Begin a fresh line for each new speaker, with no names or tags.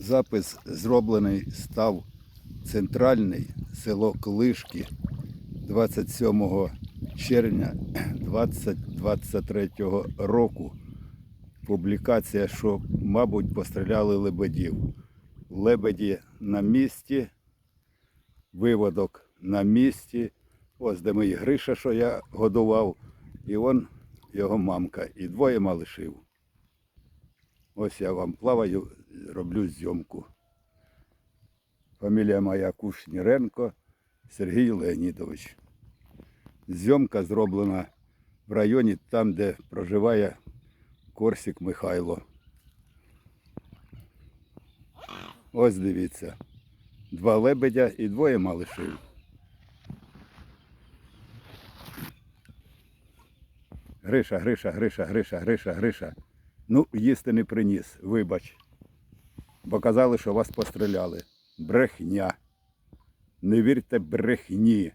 Запис зроблений став центральний село Клишки 27 червня 2023 року. Публікація, що, мабуть, постріляли лебедів. Лебеді на місці, виводок на місці. Ось де мій Гриша, що я годував, і он його мамка, і двоє малишів. Ось я вам плаваю, роблю зйомку. Фамілія моя Кушніренко Сергій Леонідович. Зйомка зроблена в районі там, де проживає Корсік Михайло. Ось дивіться. Два лебедя і двоє малишів. Гриша, Гриша, Гриша, Гриша, Гриша, Гриша. Ну, їсти не приніс, вибач. Бо казали, що вас постріляли. Брехня. Не вірте брехні.